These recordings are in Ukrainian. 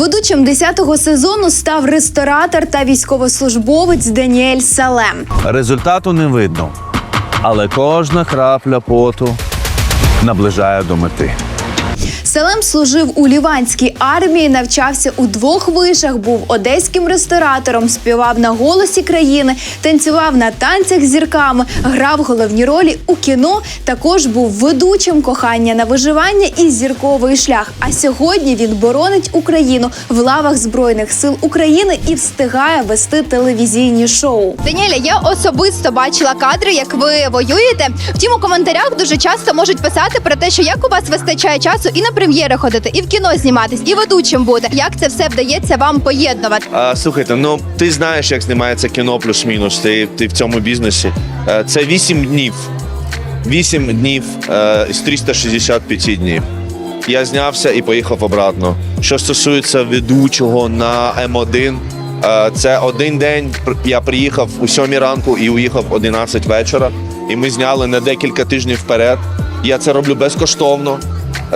Ведучим 10-го сезону став ресторатор та військовослужбовець Даніель Салем. Результату не видно, але кожна крапля поту наближає до мети. Салем служив у ліванській армії, навчався у двох вишах, був одеським ресторатором, співав на голосі країни, танцював на танцях з зірками, грав головні ролі у кіно. Також був ведучим кохання на виживання і зірковий шлях. А сьогодні він боронить Україну в лавах збройних сил України і встигає вести телевізійні шоу. Даніеля, я особисто бачила кадри, як ви воюєте. Втім, у коментарях дуже часто можуть писати про те, що як у вас вистачає часу і на прем'єри ходити, і в кіно зніматись, і ведучим бути. Як це все вдається вам поєднувати? А, слухайте, ну ти знаєш, як знімається кіно плюс-мінус. Ти, ти в цьому бізнесі. Е, Це 8 днів. 8 днів е, з 365 днів. Я знявся і поїхав обратно. Що стосується ведучого на М1, е, це один день. Пр- Я приїхав у 7 ранку і уїхав 11 вечора. І ми зняли на декілька тижнів вперед. Я це роблю безкоштовно.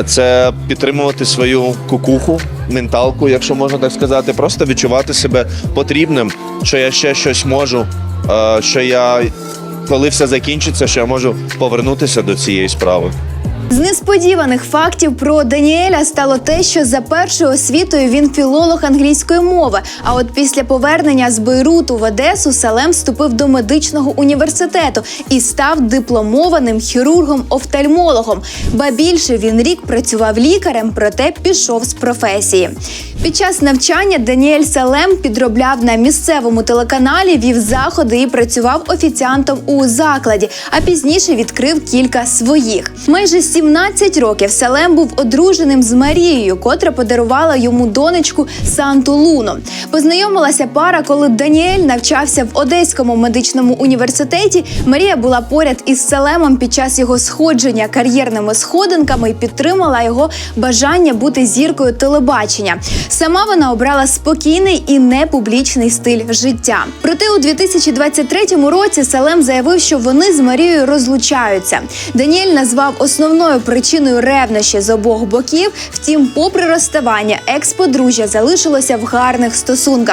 Це підтримувати свою кукуху, менталку, якщо можна так сказати, просто відчувати себе потрібним, що я ще щось можу, е, що я, коли все закінчиться, що я можу повернутися до цієї справи. З несподіваних фактів про Даніеля стало те, що за першою освітою він філолог англійської мови. А от після повернення з Бейруту в Одесу Салем вступив до медичного університету і став дипломованим хірургом-офтальмологом. Ба більше він рік працював лікарем, проте пішов з професії. Під час навчання Даніель Салем підробляв на місцевому телеканалі, вів заходи і працював офіціантом у закладі, а пізніше відкрив кілька своїх. Майже 17 років Салем був одруженим з Марією, котра подарувала йому донечку Санту Луну. Познайомилася пара, коли Даніель навчався в Одеському медичному університеті. Марія була поряд із Салемом під час його сходження кар'єрними сходинками і підтримала його бажання бути зіркою телебачення. Сама вона обрала спокійний і непублічний стиль життя. Проте у 2023 році Салем заявив, що вони з Марією розлучаються. Даніель назвав основною причиною ревнощі з обох боків. Втім, попри розставання, екс-подружжя залишилося в гарних стосунках.